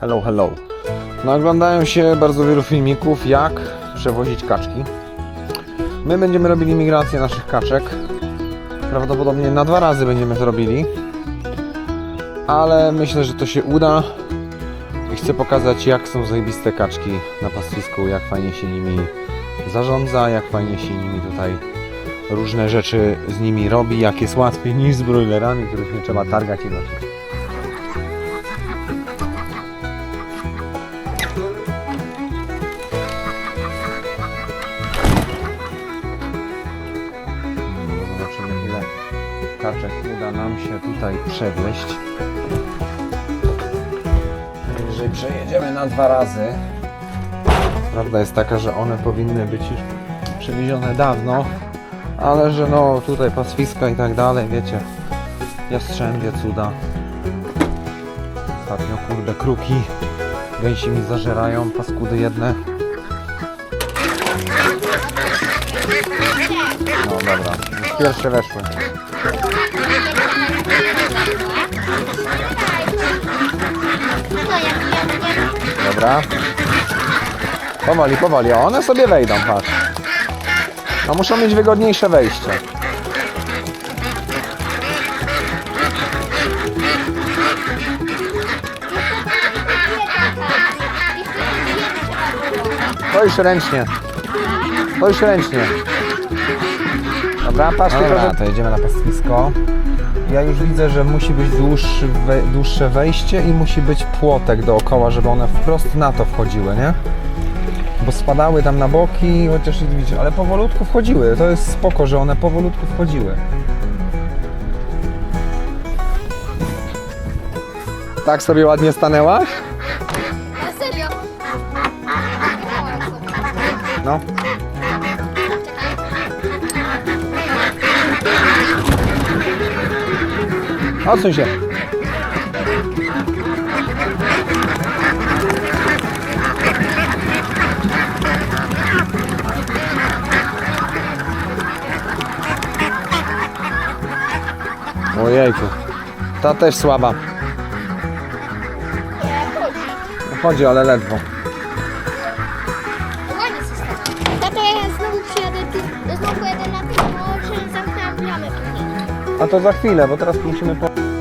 Hello, hello. No oglądają się bardzo wielu filmików, jak przewozić kaczki. My będziemy robili migrację naszych kaczek. Prawdopodobnie na dwa razy będziemy to robili. Ale myślę, że to się uda. I chcę pokazać, jak są zajebiste kaczki na pastwisku, jak fajnie się nimi zarządza, jak fajnie się nimi tutaj różne rzeczy z nimi robi, jak jest łatwiej niż z broilerami, których nie trzeba targać i nosić. Kaczek uda nam się tutaj przewieźć. Jeżeli przejedziemy na dwa razy, prawda jest taka, że one powinny być już przewiezione dawno, ale że no tutaj pastwiska i tak dalej, wiecie, jastrzębie, cuda. Ostatnio kurde kruki, gęsi mi zażerają, paskudy jedne. No dobra, pierwsze weszły. Dobra. Powoli, powoli. One sobie wejdą, patrz. No muszą mieć wygodniejsze wejście. To już ręcznie. To już ręcznie. Dobra, patrz że... to jedziemy na pastwisko. Ja już widzę, że musi być dłuższy, we, dłuższe wejście i musi być płotek dookoła, żeby one wprost na to wchodziły, nie? Bo spadały tam na boki, chociaż widzicie, ale powolutku wchodziły. To jest spoko, że one powolutku wchodziły. Tak sobie ładnie stanęłaś? Na serio? No. Odsuń się. Ojejku. Ta też słaba. Chodzi, ale ledwo. A to za chwilę, bo teraz musimy po...